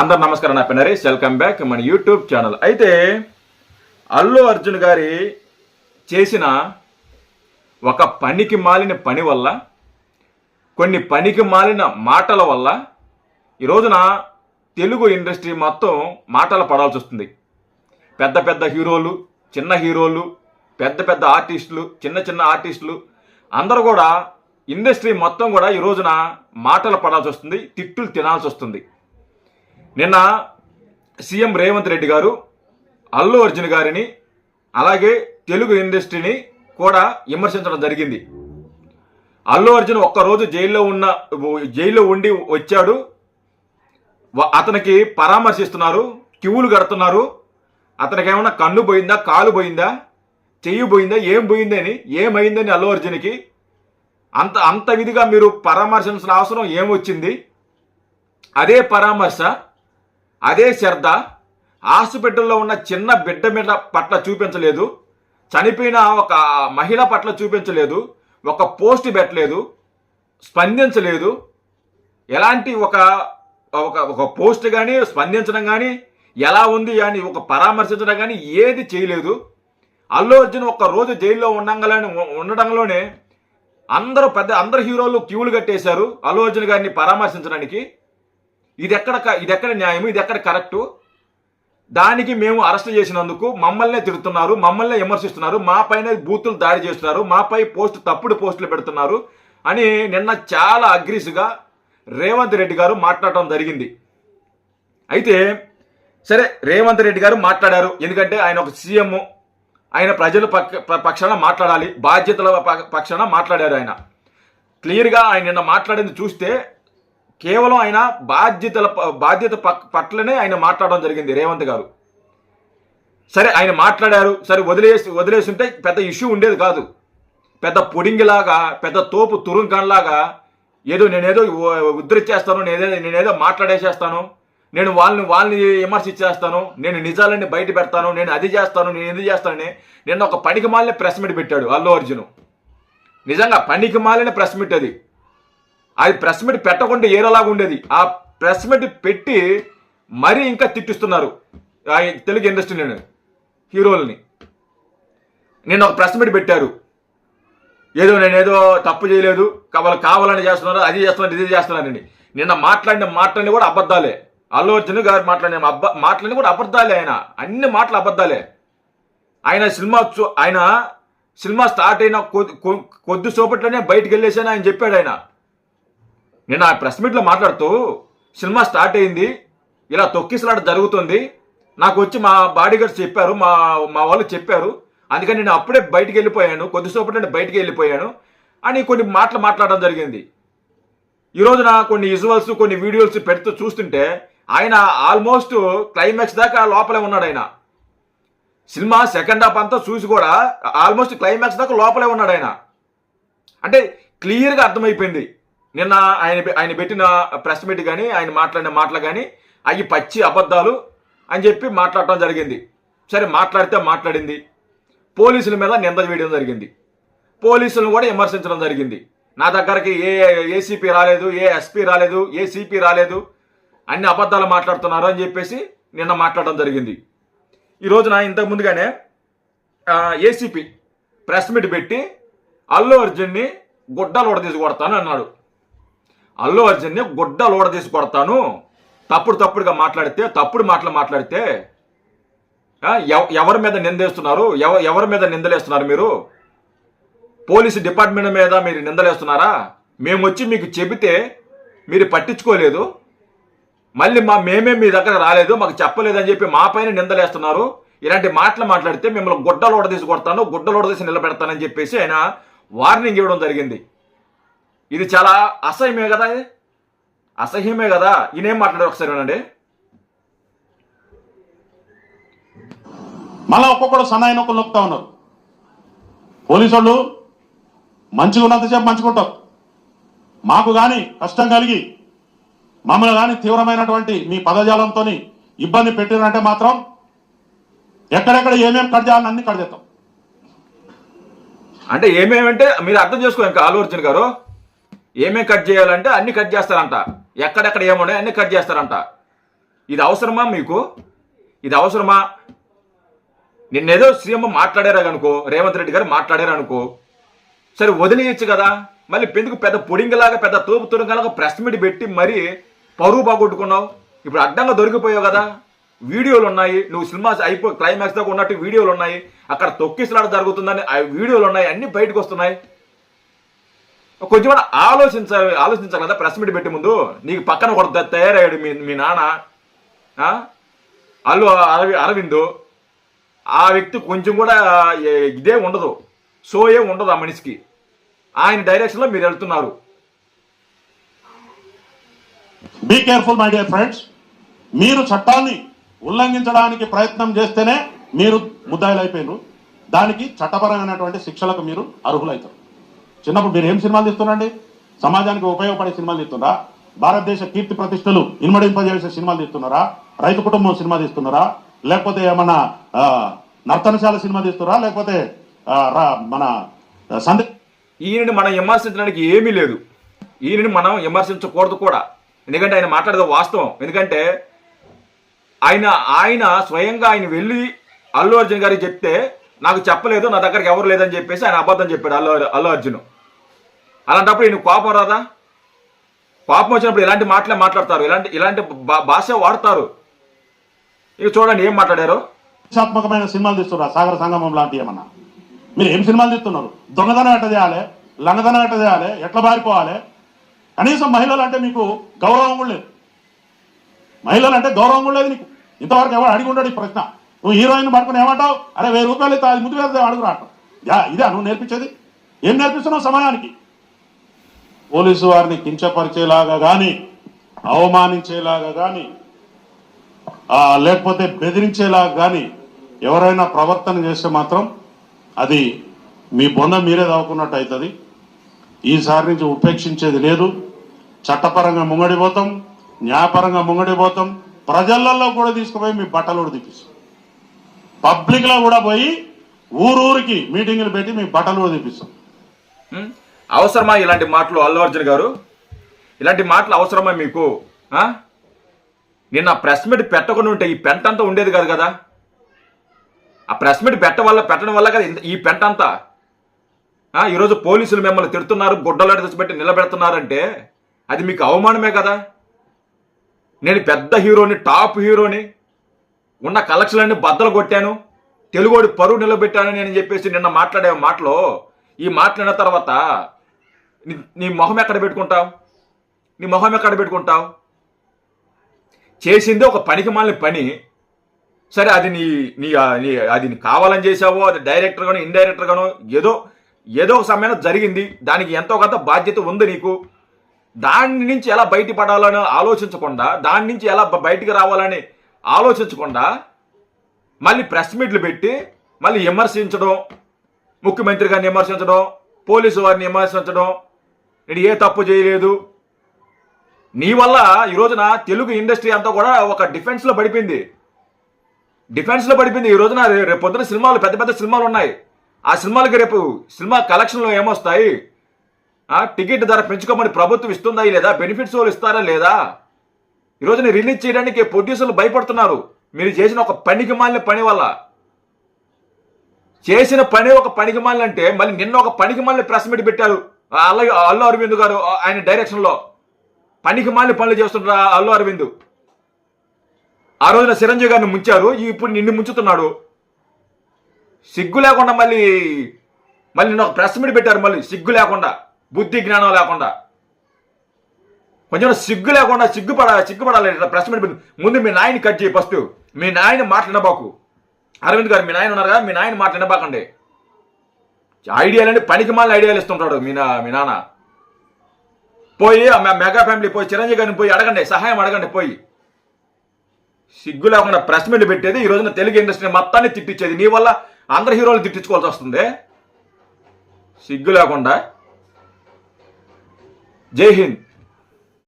అందరు నమస్కారం నా పేరు నరేష్. వెల్కమ్ బ్యాక్ మన యూట్యూబ్ ఛానల్ అయితే అల్లు అర్జున్ గారి చేసిన ఒక పనికి మాలిన పని వల్ల కొన్ని పనికి మాలిన మాటల వల్ల ఈ రోజున తెలుగు ఇండస్ట్రీ మొత్తం మాటలు పడాల్సి వస్తుంది. పెద్ద పెద్ద హీరోలు చిన్న హీరోలు పెద్ద పెద్ద ఆర్టిస్టులు చిన్న చిన్న ఆర్టిస్టులు అందరూ కూడా ఇండస్ట్రీ మొత్తం కూడా ఈ రోజున మాటలు పడాల్సి వస్తుంది తిట్టులు తినాల్సి వస్తుంది. నిన్న సీఎం రేవంత్ రెడ్డి గారు అల్లు అర్జున్ గారిని అలాగే తెలుగు ఇండస్ట్రీని కూడా విమర్శించడం జరిగింది. అల్లు అర్జున్ ఒక్కరోజు జైల్లో ఉన్న జైల్లో ఉండి వచ్చాడు. అతనికి పరామర్శిస్తున్నారు క్యూలు కడుతున్నారు. అతనికి ఏమన్నా కన్ను పోయిందా కాలు పోయిందా చెయ్యి పోయిందా ఏం పోయిందని ఏమైందని అల్లు అర్జున్కి? అంత అంత విధిగా మీరు పరామర్శించిన అవసరం ఏమొచ్చింది? అదే పరామర్శ అదే శ్రద్ధ హాస్పిటల్లో ఉన్న చిన్న బిడ్డ మీద పట్ల చూపించలేదు చనిపోయిన ఒక మహిళ పట్ల చూపించలేదు ఒక పోస్ట్ పెట్టలేదు స్పందించలేదు. ఎలాంటి ఒక ఒక ఒక పోస్ట్ కానీ స్పందించడం కానీ ఎలా ఉంది అని ఒక పరామర్శించడం కానీ ఏది చేయలేదు. అల్లు అర్జున్ ఒక్క రోజు జైల్లో ఉండంగానే ఉండడంలోనే అందరూ పెద్ద అందరు హీరోలు క్యూలు కట్టేశారు అల్లు అర్జున్ గారిని పరామర్శించడానికి. ఇది ఎక్కడ ఇది ఎక్కడ న్యాయం ఇది ఎక్కడ కరెక్టు? దానికి మేము అరెస్ట్ చేసినందుకు మమ్మల్నే తిడుతున్నారు మమ్మల్నే విమర్శిస్తున్నారు మా పైన బూతులు దాడి చేస్తున్నారు మాపై పోస్ట్ తప్పుడు పోస్టులు పెడుతున్నారు అని నిన్న చాలా అగ్రీస్గా రేవంత్ రెడ్డి గారు మాట్లాడటం జరిగింది. అయితే సరే రేవంత్ రెడ్డి గారు మాట్లాడారు. ఎందుకంటే ఆయన ఒక సీఎం ఆయన ప్రజల పక్ష ప- పక్షాన మాట్లాడాలి బాధ్యతల ప- పక్షాన మాట్లాడారు ఆయన. క్లియర్గా ఆయన నిన్న మాట్లాడింది చూస్తే కేవలం ఆయన బాధ్యతల ప- బాధ్యత పట్లనే ఆయన మాట్లాడడం జరిగింది రేవంత్ గారు. సరే ఆయన మాట్లాడారు సరే వదిలేసి వదిలేసి ఉంటే పెద్ద ఇష్యూ ఉండేది కాదు. పెద్ద పుడింగిలాగా పెద్ద తోపు తురుంకన్లాగా ఏదో నేనేదో ఉ- నేనేదో నేనేదో మాట్లాడేసేస్తాను నేను వాళ్ళని వాళ్ళని విమర్శించేస్తాను నేను నిజాలన్నీ బయట పెడతాను నేను అది చేస్తాను నేను ఇది చేస్తానని నిన్న ఒక పనికి మాలిన ప్రెస్ మీట్ పెట్టాడు అల్లు అర్జును. నిజంగా పనికి మాలిన ప్రెస్ మీట్ అది. అది ప్రెస్ మీట్ పెట్టకుండా ఏరోలాగా ఉండేది. ఆ ప్రెస్ మీట్ పెట్టి మరీ ఇంకా తిట్టిస్తున్నారు. ఆ తెలుగు ఇండస్ట్రీని హీరోలని. నిన్న ఒక ప్రెస్ మీట్ పెట్టారు. ఏదో నేనేదో తప్పు చేయలేదు వాళ్ళు కావాలని చేస్తున్నారు అది చేస్తున్నారు ఇది చేస్తున్నారని నిన్న మాట్లాడిన మాటలన్నీ కూడా అబద్ధాలే. అల్లు అర్జున్ గారు మాట్లాడిన అబ్బ మాటలన్నీ కూడా అబద్ధాలే ఆయన. అన్ని మాటలు అబద్ధాలే. ఆయన సినిమా చూ- ఆయన సినిమా స్టార్ట్ అయిన కొద్ది కొ- కొద్ది సోపట్లోనే బయటికి వెళ్ళేసాను ఆయన చెప్పాడు ఆయన. నేను ఆ ప్రెస్ మీట్లో మాట్లాడుతూ సినిమా స్టార్ట్ అయింది ఇలా తొక్కిసలాట జరుగుతుంది. నాకు వచ్చి మా బాడీ గార్డ్స్ చెప్పారు మా మా వాళ్ళు చెప్పారు. అందుకని నేను అప్పుడే బయటికి వెళ్ళిపోయాను కొద్దిసేపటి నేను బయటికి వెళ్ళిపోయాను. అని కొన్ని మాటలు మాట్లాడడం జరిగింది. ఈరోజు నా కొన్ని విజువల్స్ కొన్ని వీడియోస్ పెడుతూ చూస్తుంటే ఆయన ఆల్మోస్ట్ క్లైమాక్స్ దాకా లోపలే ఉన్నాడు ఆయన. సినిమా సెకండ్ హాఫ్ అంతా చూసి కూడా ఆల్మోస్ట్ క్లైమాక్స్ దాకా లోపలే ఉన్నాడు ఆయన. అంటే క్లియర్గా అర్థమైపోయింది. నిన్న ఆయన ఆయన పెట్టిన ప్రెస్ మీట్ కానీ ఆయన మాట్లాడిన మాటలు కానీ అవి పచ్చి అబద్ధాలు అని చెప్పి మాట్లాడటం జరిగింది. సరే మాట్లాడితే మాట్లాడింది. పోలీసుల మీద నింద వేయడం జరిగింది. పోలీసులను కూడా విమర్శించడం జరిగింది. నా దగ్గరకి ఏ ఏసీపీ రాలేదు ఏ ఎస్పీ రాలేదు ఏ సిపి రాలేదు అన్ని అబద్ధాలు మాట్లాడుతున్నారు అని చెప్పేసి నిన్న మాట్లాడడం జరిగింది. ఈ రోజున ఇంతకు ముందుగానే ఏసీపీ ప్రెస్ మీట్ పెట్టి అల్లు అర్జున్ని గుడ్డలు లోడ తీసి కొడతాను అన్నాడు. అల్లు అర్జున్ని గుడ్డ లోడ తీసి కొడతాను. తప్పుడు తప్పుడుగా మాట్లాడితే తప్పుడు మాటలు మాట్లాడితే ఎవరి మీద నిందేస్తున్నారు? ఎవ- ఎవరి మీద నిందలేస్తున్నారు మీరు? పోలీసు డిపార్ట్మెంట్ మీద మీరు నిందలేస్తున్నారా? మేము వచ్చి మీకు చెబితే మీరు పట్టించుకోలేదు. మళ్ళీ మా మేమే మీ దగ్గర రాలేదు మాకు చెప్పలేదని చెప్పి మా పైన నిందలేస్తున్నారు. ఇలాంటి మాటలు మాట్లాడితే మిమ్మల్ని గుడ్డలోడ తీసి కొడతాను గుడ్డలోడ తీసి నిలబెడతానని చెప్పేసి ఆయన వార్నింగ్ ఇవ్వడం జరిగింది. ఇది చాలా అసహ్యమే కదా ఇది? అసహ్యమే కదా? ఈయనేం మాట్లాడారు ఒకసారి వినండి. మళ్ళా ఒక్కొక్కడు సన్నాయి నొక్కలు నొక్కుతా ఉన్నారు. పోలీసు వాళ్ళు మంచిగా ఉన్నంతసేపు మంచుకుంటారు మాకు కానీ కష్టం కలిగి మమ్మల్ని కానీ తీవ్రమైనటువంటి మీ పదజాలంతో ఇబ్బంది పెట్టినంటే మాత్రం ఎక్కడెక్కడ ఏమేమి కట్ చేయాలని అన్ని కట్ చేస్తాం. అంటే ఏమేమంటే మీరు అర్థం చేసుకో ఇంకా అల్లు అర్జున్ గారు. ఏమేం కట్ చేయాలంటే అన్ని కట్ చేస్తారంట. ఎక్కడెక్కడ ఏమున్నాయి అన్ని కట్ చేస్తారంట. ఇది అవసరమా మీకు? ఇది అవసరమా? నిన్నేదో సీఎం మాట్లాడారు అనుకో రేవంత్ రెడ్డి గారు మాట్లాడారు అనుకో. సరే వదిలేయచ్చు కదా. మళ్ళీ పెందుకు పెద్ద పొడింగలాగా పెద్ద తోపు తురుంగలాగా ప్రెస్ మీట్ పెట్టి మరీ పరువు బాగొట్టుకున్నావు ఇప్పుడు అడ్డంగా దొరికిపోయావు కదా. వీడియోలు ఉన్నాయి. నువ్వు సినిమా అయిపో క్లైమాక్స్ దాకా ఉన్నట్టు వీడియోలు ఉన్నాయి. అక్కడ తొక్కిసలాట జరుగుతుందని ఆ వీడియోలు ఉన్నాయి. అన్ని బయటకు వస్తున్నాయి. కొంచెం కూడా ఆలోచించాలి ఆలోచించాలి కదా ప్రెస్ మీట్ పెట్టి ముందు. నీకు పక్కన ఒక తయారయ్యాడు మీ మీ నాన్న. అల్లు అరవి అరవిందు. ఆ వ్యక్తి కొంచెం కూడా ఇదే ఉండదు. షోయే ఉండదు ఆ మనిషికి. ఆయన డైరెక్షన్లో మీరు వెళ్తున్నారు. Be careful my dear friends మీరు చట్టాన్ని ఉల్లంఘించడానికి ప్రయత్నం చేస్తేనే మీరు ముద్దాయిలు అయిపోయినారు దానికి చట్టపరమైనటువంటి శిక్షలకు మీరు అర్హులవుతారు చిన్నప్పుడు మీరు ఏం సినిమాలు తీస్తున్నారండి సమాజానికి ఉపయోగపడే సినిమాలు తీస్తున్నారా? భారతదేశ కీర్తి ప్రతిష్టలు ఇన్మడింపజేసే సినిమాలు తీస్తున్నారా? రైతు కుటుంబం సినిమా తీస్తున్నారా? లేకపోతే ఏమన్నా నర్తనశాల సినిమా తీస్తున్నారా? లేకపోతే రా- మన సందే ఈయనని మనం విమర్శించడానికి ఏమీ లేదు. ఈయనని మనం విమర్శించకూడదు కూడా. ఎందుకంటే ఆయన మాట్లాడేది వాస్తవం. ఎందుకంటే ఆయన ఆయన స్వయంగా ఆయన వెళ్ళి అల్లు అర్జున్ గారికి చెప్తే నాకు చెప్పలేదు నా దగ్గరికి ఎవరు లేదని చెప్పేసి ఆయన అబద్ధం చెప్పాడు అల్లు అల్లు అర్జున్. అలాంటప్పుడు ఈయన కోపం రాదా? కోపం వచ్చినప్పుడు ఇలాంటి మాటలే మాట్లాడతారు. ఇలాంటి ఇలాంటి భా- భాష వాడతారు. ఇక చూడండి ఏం మాట్లాడారు? హింసాత్మకమైన సినిమాలు తీస్తున్నారు సాగర సంగమం లాంటి ఏమన్నా? మీరు ఏం సినిమాలు తీస్తున్నారు? దొంగతనం ఎట్ట చేయాలి? లంగతనం ఎట్ట చేయాలి? ఎట్లా పారిపోవాలి కనీసం మహిళలు అంటే మీకు గౌరవం కూడా లేదు. మహిళలు అంటే గౌరవం కూడా లేదు నీకు. ఇంతవరకు ఎవరు అడిగి ఉండడు ఈ ప్రశ్న. నువ్వు హీరోయిన్ పట్టుకుని ఏమంటావు? అరే వెయ్యి రూపాయలు అది ముందు వెళ్తే అడుగురాటం యా ఇదే నువ్వు నేర్పించేది? ఏం నేర్పిస్తున్నావు సమయానికి పోలీసు వారిని కించపరిచేలాగా కానీ అవమానించేలాగా కానీ లేకపోతే బెదిరించేలాగా కానీ ఎవరైనా ప్రవర్తన చేస్తే మాత్రం అది మీ బొంద మీరే దాక్కున్నట్టు అవుతుంది. ఈసారి నుంచి ఉపేక్షించేది లేదు. చట్టపరంగా ముంగడిపోతాం న్యాయపరంగా ముంగడిపోతాం. ప్రజలలో కూడా తీసుకుపోయి మీ బట్టలు కూడా తీపిస్తాం పబ్లిక్లో కూడా పోయి ఊరూరికి మీటింగులు పెట్టి మీ బట్టలు కూడా అవసరమా ఇలాంటి మాటలు అల్లు అర్జున్ గారు? ఇలాంటి మాటలు అవసరమా మీకు? ఆ? నిన్న ప్రెస్ మీట్ పెట్టకుండా ఉంటే ఈ పెంట అంతా ఉండేది కాదు కదా? ఆ ప్రెస్ మీట్ పెట్ట వల్ల పెట్టడం వల్ల కదా ఈ పెంట అంతా? ఈరోజు పోలీసులు మిమ్మల్ని తిడుతున్నారు గుడ్డలాడి తెచ్చిపెట్టి నిలబెడుతున్నారంటే అది మీకు అవమానమే కదా? నేను పెద్ద హీరోని టాప్ హీరోని ఉన్న కలెక్షన్లన్నీ బద్దలు కొట్టాను. తెలుగోడి పరువు నిలబెట్టాను నేను చెప్పేసి నిన్న మాట్లాడే మాటలో ఈ మాట్లాడిన తర్వాత నీ- నీ మొహం ఎక్కడ పెట్టుకుంటావు? నీ మొహం ఎక్కడ పెట్టుకుంటావు? చేసింది ఒక పనికి మాలిన పని. సరే అది నీ నీ నీ అది నీ కావాలని చేసావో అది డైరెక్టర్ గాను ఇండైరెక్టర్ గాను ఏదో ఏదో ఒక సమయంలో జరిగింది. దానికి ఎంతో కొంత బాధ్యత ఉంది నీకు. దాని నుంచి ఎలా బయటపడాలని ఆలోచించకుండా దాని నుంచి ఎలా బయటికి రావాలని ఆలోచించకుండా మళ్ళీ ప్రెస్ మీట్లు పెట్టి మళ్ళీ విమర్శించడం ముఖ్యమంత్రి గారిని విమర్శించడం పోలీసు వారిని విమర్శించడం నేను ఏ తప్పు చేయలేదు. నీ వల్ల ఈ రోజున తెలుగు ఇండస్ట్రీ అంతా కూడా ఒక డిఫెన్స్లో పడిపోయింది. డిఫెన్స్లో పడిపోయింది ఈ రోజున రేపు పొద్దున సినిమాలు పెద్ద పెద్ద సినిమాలు ఉన్నాయి. ఆ సినిమాలకి రేపు సినిమా కలెక్షన్లో ఏమొస్తాయి? ఆ, టికెట్ ధర పెంచుకోమని ప్రభుత్వం ఇస్తుందా లేదా? బెనిఫిట్స్ వాళ్ళు ఇస్తారా లేదా? ఈ రోజున రిలీజ్ చేయడానికి ప్రొడ్యూసర్లు భయపడుతున్నారు. మీరు చేసిన ఒక పనికి మాలిన పని వల్ల. చేసిన పని ఒక పనికి అంటే మళ్ళీ నిన్న ఒక పనికి మాలిన ప్రెస్ మీట్ పెట్టారు. అల్లు అల్ల అల్లు అరవింద్ గారు ఆయన డైరెక్షన్లో పనికి మాలిన పనులు చేస్తుంటారు అల్లు అరవింద్. ఆ రోజున చిరంజీవి గారిని ముంచారు. ఇప్పుడు నిన్ను ముంచుతున్నాడు. సిగ్గు లేకుండా మళ్ళీ మళ్ళీ నిన్న ఒక ప్రెస్ మీట్ పెట్టారు మళ్ళీ. సిగ్గు లేకుండా. బుద్ధి జ్ఞానం లేకుండా. కొంచెం సిగ్గు లేకుండా సిగ్గుపడ సిగ్గుపడాలి ఇట్లా ప్రెస్ మీట్ పెట్టి- ముందు మీ నాయన్ని కట్ చేయి ఫస్ట్. మీ నాయన మాట్లాడబాకు అరవింద్ గారు మీ నాయన ఉన్నారు కదా మీ నాయన మాట్లాడబాకండి ఐడియాలండి పనికి మాలిన ఐడియాలు ఇస్తుంటాడు మీ నా మీ నాన్న. పోయి ఆ మెగా ఫ్యామిలీ పోయి చిరంజీవి గారిని పోయి అడగండి సహాయం అడగండి పోయి. సిగ్గు లేకుండా ప్రెస్ మీట్ పెట్టేది ఈ రోజున తెలుగు ఇండస్ట్రీ మొత్తాన్ని తిట్టించేది నీ వల్ల అందరు హీరోలు తిట్టించుకోవాల్సి వస్తుంది. సిగ్గు లేకుండా. జై హింద్.